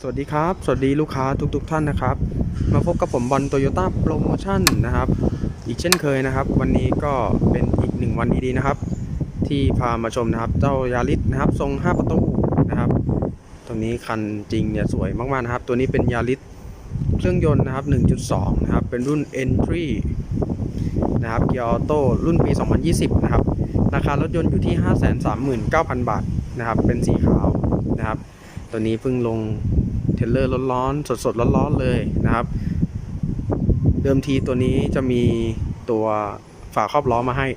สวัสดีครับ สวัสดีลูกค้าทุกๆทท่านนะครับ มาพบกับผมบอลโตโยต้าโปรโมชั่นนะครับ อีกเช่นเคยนะครับ วันนี้ก็เป็นอีกหนึ่งวันดีๆนะครับ ที่พามาชมนะครับ เจ้ายาริสนะครับ ทรง 5 ประตูนะครับตัวนี้คันจริงเนี่ยสวยมากๆนะครับ ตัวนี้เป็นยาริสเครื่องยนต์นะครับ 1.2 นะครับ เป็นรุ่น Entry นะครับเกียร์ออโต้รุ่นปี 2020 นะครับ ราคารถยนต์อยู่ที่ 539,000 บาทนะครับ เป็นสีขาวนะครับ ตัวนี้เพิ่งลง เทลเลอร์ร้อนๆสดๆร้อนๆเลยนะครับ เดิมทีตัวนี้จะมีตัวฝาครอบล้อมาให้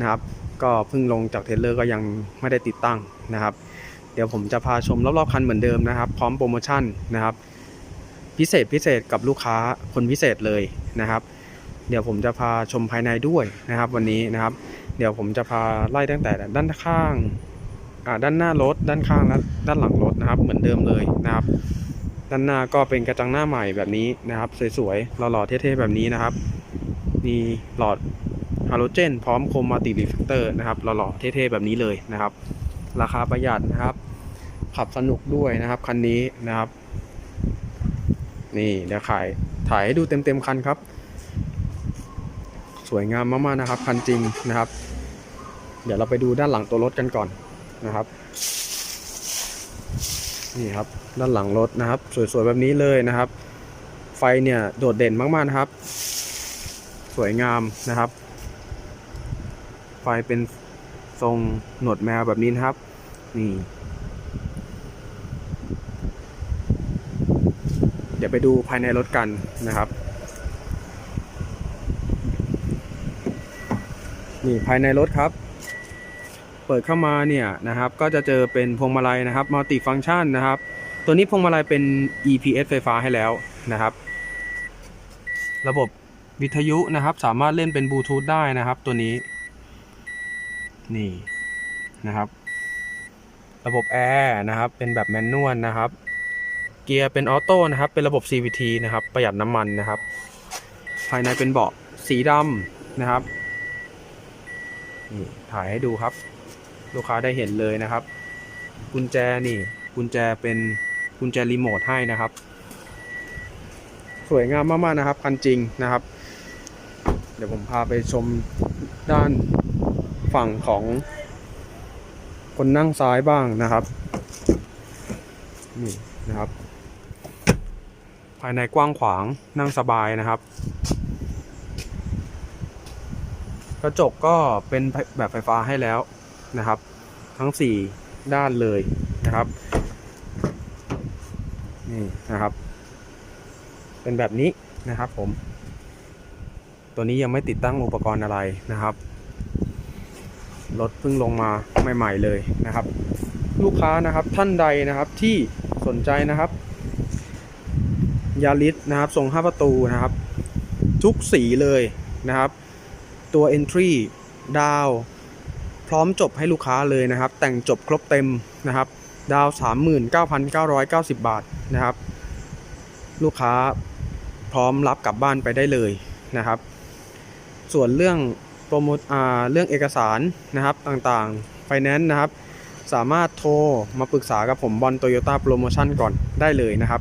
นะครับ ก็เพิ่งลงจากเทลเลอร์ก็ยังไม่ได้ติดตั้งนะครับ เดี๋ยวผมจะพาชมรอบๆคันเหมือนเดิมนะครับ พร้อมโปรโมชั่นนะครับ พิเศษพิเศษกับลูกค้าคนพิเศษเลยนะครับ เดี๋ยวผมจะพาชมภายในด้วยนะครับ วันนี้นะครับ เดี๋ยวผมจะพาไล่ตั้งแต่ด้านข้างด้านหน้ารถด้านข้างและด้านหลังรถนะครับ เหมือนเดิมเลยนะครับ ด้านหน้าก็เป็นกระจังหน้าใหม่แบบนี้นะครับ สวยๆหล่อๆเท่ๆแบบนี้นะครับ มีหลอดฮาโลเจน พร้อมโคมมัลติรีเฟกเตอร์นะครับหล่อๆเท่ๆแบบนี้เลยนะครับ ราคาประหยัดนะครับ ขับสนุกด้วยนะครับคันนี้นะครับ นี่เดี๋ยวขายถ่ายให้ดูเต็มๆคันครับ สวยงามมากๆนะครับคันจริงนะครับ เดี๋ยวเราไปดูด้านหลังตัวรถกันก่อนนะครับ นี่ครับด้านหลังรถนะครับ สวยๆแบบนี้เลยนะครับ ไฟเนี่ยโดดเด่นมากๆนะครับ สวยงามนะครับ ไฟเป็นทรงหนวดแมวแบบนี้นะครับ นี่ เดี๋ยวไปดูภายในรถกันนะครับ นี่ภายในรถครับ เปิดเข้ามาเนี่ยนะครับก็จะเจอเป็นพวงมาลัยนะครับมัลติฟัง c t ชันนะครับ ตัวนี้พวงมาลัยเป็น EPS ไฟฟ้าให้แล้วนะครับ ระบบวิทยุนะครับสามารถเล่นเป็นบลูทูธได้นะครับ ตัวนี้ นี่นะครับ ระบบแอร์นะครับ เป็นแบบแมนนวลนะครับ เกียร์เป็นออโต้นะครับ เป็นระบบ CVT นะครับ ประหยัดน้ำมันนะครับ ภายในเป็นเบาะสีดำนะครับนี่ถ่ายให้ดูครับ ลูกค้าได้เห็นเลยนะครับ กุญแจนี่ กุญแจเป็นกุญแจรีโมทให้นะครับ สวยงามมากๆนะครับคันจริงนะครับ เดี๋ยวผมพาไปชมด้านฝั่งของ คนนั่งซ้ายบ้างนะครับนี่นะครับ ภายในกว้างขวางนั่งสบายนะครับกระจกก็เป็นแบบไฟฟ้าให้แล้ว นะครับ ทั้ง 4 ด้านเลยนะครับนี่นะครับ เป็นแบบนี้นะครับผม ตัวนี้ยังไม่ติดตั้งอุปกรณ์อะไรนะครับรถเพิ่งลงมาใหม่ ๆเลยนะครับ ลูกค้านะครับท่านใดนะครับที่สนใจนะครับยาริสนะครับทรง5ประตูนะครับ ทุกสีเลยนะครับ ตัว Entry ดาว ร้อมจบให้ลูกค้าเลยนะครับ แต่งจบครบเต็มนะครับ ดาว 39,990 บาทนะครับ ลูกค้าพร้อมรับกลับบ้านไปได้เลยนะครับ ส่วนเรื่องโปรโมทเรื่องเอกสารนะครับต่างๆไฟแนนซ์นะครับ สามารถโทรมาปรึกษากับผมบอลโตโยต้าโปรโมชั่นก่อนได้เลยนะครับ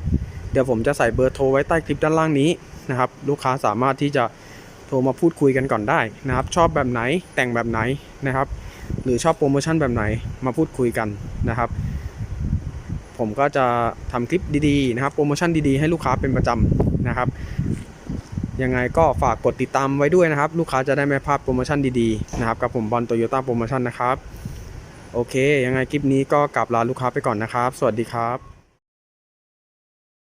เดี๋ยวผมจะใส่เบอร์โทรไว้ใต้คลิปด้านล่างนี้นะครับ ลูกค้าสามารถที่จะโทรมาพูดคุยกันก่อนได้นะครับ ชอบแบบไหนแต่งแบบไหนนะครับ หรือชอบโปรโมชั่นแบบไหนมาพูดคุยกันนะครับ ผมก็จะทำคลิปดีๆนะครับ โปรโมชั่นดีๆให้ลูกค้าเป็นประจำนะครับยังไงก็ฝากกดติดตามไว้ด้วยนะครับ ลูกค้าจะได้ไม่พลาดโปรโมชั่นดีๆนะครับกับผมบอลโตโยต้าโปรโมชั่นนะครับ โอเค ยังไงคลิปนี้ก็กลับลาลูกค้าไปก่อนนะครับ สวัสดีครับ